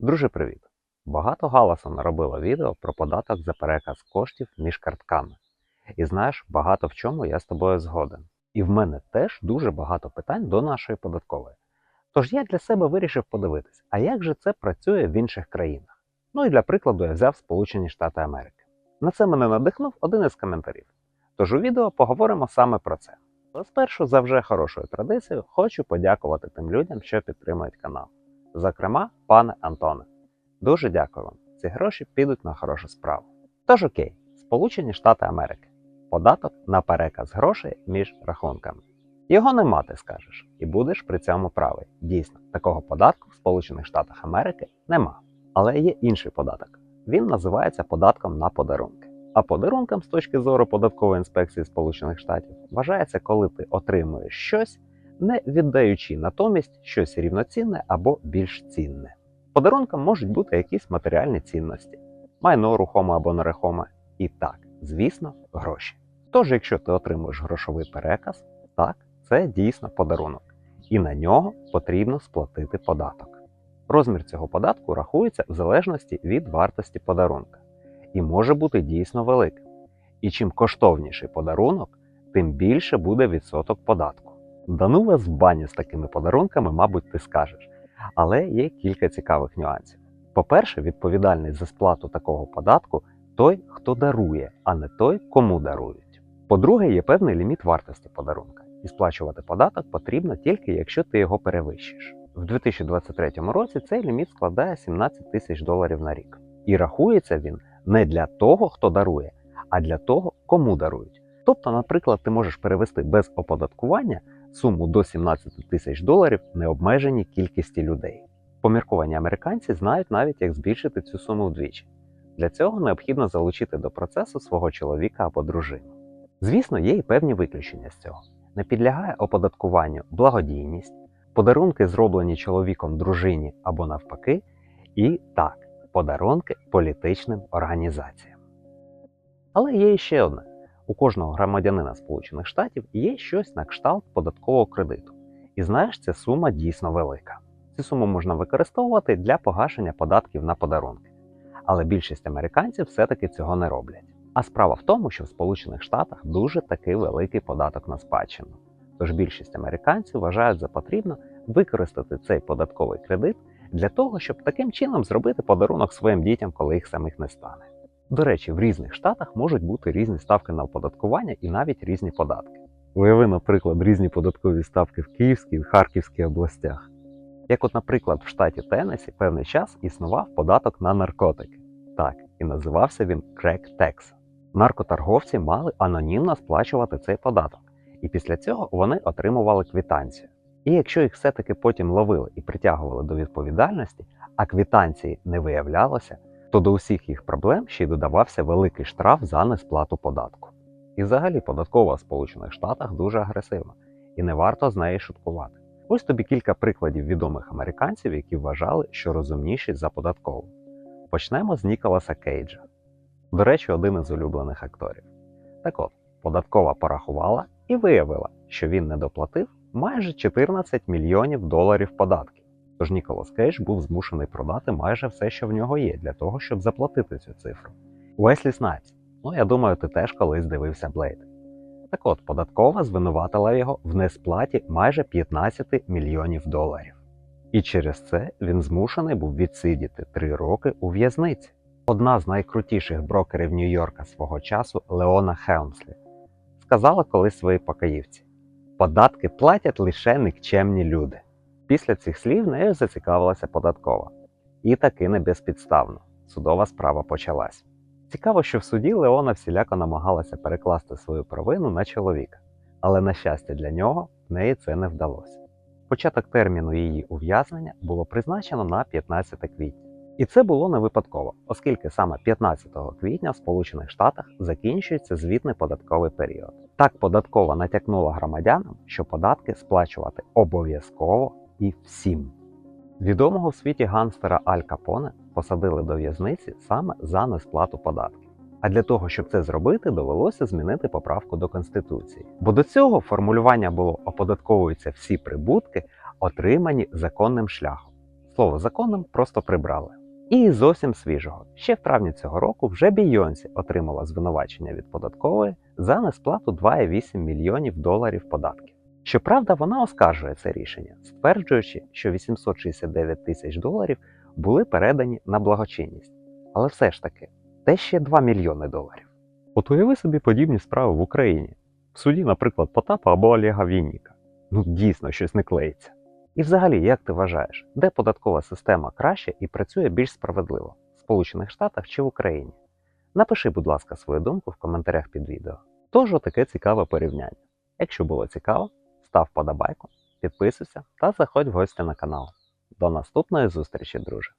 Друже, привіт! Багато галасу наробило відео про податок за переказ коштів між картками. І знаєш, багато в чому я з тобою згоден. І в мене теж дуже багато питань до нашої податкової. Тож я для себе вирішив подивитись, а як же це працює в інших країнах. Ну і для прикладу я взяв Сполучені Штати Америки. На це мене надихнув один із коментарів. Тож у відео поговоримо саме про це. Але спершу, за вже хорошою традицією, хочу подякувати тим людям, що підтримують канал. Зокрема, пане Антоне. Дуже дякую вам. Ці гроші підуть на хорошу справу. Тож окей, Сполучені Штати Америки. Податок на переказ грошей між рахунками. Його нема, ти скажеш, і будеш при цьому правий. Дійсно, такого податку в Сполучених Штатах Америки нема. Але є інший податок. Він називається податком на подарунки. А подарунком з точки зору податкової інспекції Сполучених Штатів вважається, коли ти отримуєш щось, не віддаючи натомість щось рівноцінне або більш цінне. Подарунком можуть бути якісь матеріальні цінності, майно рухоме або нерухоме, і так, звісно, гроші. Тож, якщо ти отримуєш грошовий переказ, так, це дійсно подарунок, і на нього потрібно сплатити податок. Розмір цього податку рахується в залежності від вартості подарунка і може бути дійсно великим. І чим коштовніший подарунок, тим більше буде відсоток податку. Да ну вас бані з такими подарунками, мабуть, ти скажеш. Але є кілька цікавих нюансів. По-перше, відповідальний за сплату такого податку той, хто дарує, а не той, кому дарують. По-друге, є певний ліміт вартості подарунка, і сплачувати податок потрібно тільки якщо ти його перевищиш. В 2023 році цей ліміт складає 17 тисяч доларів на рік. І рахується він не для того, хто дарує, а для того, кому дарують. Тобто, наприклад, ти можеш перевести без оподаткування суму до 17 тисяч доларів необмеженій кількості людей. Помірковані американці знають навіть, як збільшити цю суму вдвічі. Для цього необхідно залучити до процесу свого чоловіка або дружину. Звісно, є і певні виключення з цього. Не підлягає оподаткуванню благодійність, подарунки, зроблені чоловіком дружині або навпаки, і так, подарунки політичним організаціям. Але є іще одне: у кожного громадянина Сполучених Штатів є щось на кшталт податкового кредиту. І знаєш, ця сума дійсно велика. Цю суму можна використовувати для погашення податків на подарунки. Але більшість американців все-таки цього не роблять. А справа в тому, що в Сполучених Штатах дуже такий великий податок на спадщину. Тож більшість американців вважають за потрібно використати цей податковий кредит для того, щоб таким чином зробити подарунок своїм дітям, коли їх самих не стане. До речі, в різних штатах можуть бути різні ставки на оподаткування і навіть різні податки. Уяви, наприклад, різні податкові ставки в Київській і Харківській областях. Як, от, наприклад, в штаті Теннессі певний час існував податок на наркотики. Так, і називався він Crack Tax. Наркоторговці мали анонімно сплачувати цей податок, і після цього вони отримували квитанцію. І якщо їх все-таки потім ловили і притягували до відповідальності, а квитанції не виявлялося, то до усіх їх проблем ще й додавався великий штраф за несплату податку. І взагалі податкова в Сполучених Штатах дуже агресивна, і не варто з нею шуткувати. Ось тобі кілька прикладів відомих американців, які вважали, що розумніші за податкову. Почнемо з Ніколаса Кейджа. До речі, один із улюблених акторів. Так от, податкова порахувала і виявила, що він не доплатив майже 14 мільйонів доларів податків. Тож Ніколас Кейдж був змушений продати майже все, що в нього є, для того, щоб заплатити цю цифру. Уеслі Снайпс. Ну, я думаю, ти теж колись дивився Блейд. Так от, податкова звинуватила його в несплаті майже 15 мільйонів доларів. І через це він змушений був відсидіти 3 роки у в'язниці. Одна з найкрутіших брокерів Нью-Йорка свого часу Леона Хелмслі сказала колись своїй покоївці: податки платять лише никчемні люди. Після цих слів нею зацікавилася податкова. І таки не безпідставно. Судова справа почалась. Цікаво, що в суді Леона всіляко намагалася перекласти свою провину на чоловіка, але, на щастя, для нього в неї це не вдалося. Початок терміну її ув'язнення було призначено на 15 квітня. І це було не випадково, оскільки саме 15 квітня в Сполучених Штатах закінчується звітний податковий період. Так податкова натякнула громадянам, що податки сплачувати обов'язково і всім. Відомого в світі ганстера Аль Капоне посадили до в'язниці саме за несплату податків. А для того, щоб це зробити, довелося змінити поправку до Конституції. Бо до цього формулювання було оподатковуються всі прибутки, отримані законним шляхом. Слово законом просто прибрали. І зовсім свіжого. Ще в травні цього року вже Бійонсі отримала звинувачення від податкової за несплату 2,8 мільйонів доларів податків. Щоправда, вона оскаржує це рішення, стверджуючи, що 869 тисяч доларів були передані на благочинність. Але все ж таки, де ще 2 мільйони доларів? От уяви собі подібні справи в Україні. В суді, наприклад, Потапа або Олега Вінніка. Ну дійсно щось не клеїться. І взагалі, як ти вважаєш, де податкова система краще і працює більш справедливо в Сполучених Штатах чи в Україні? Напиши, будь ласка, свою думку в коментарях під відео. Тож таке цікаве порівняння. Якщо було цікаво, став подобайку, підписуйся та заходь в гості на канал. До наступної зустрічі, друже!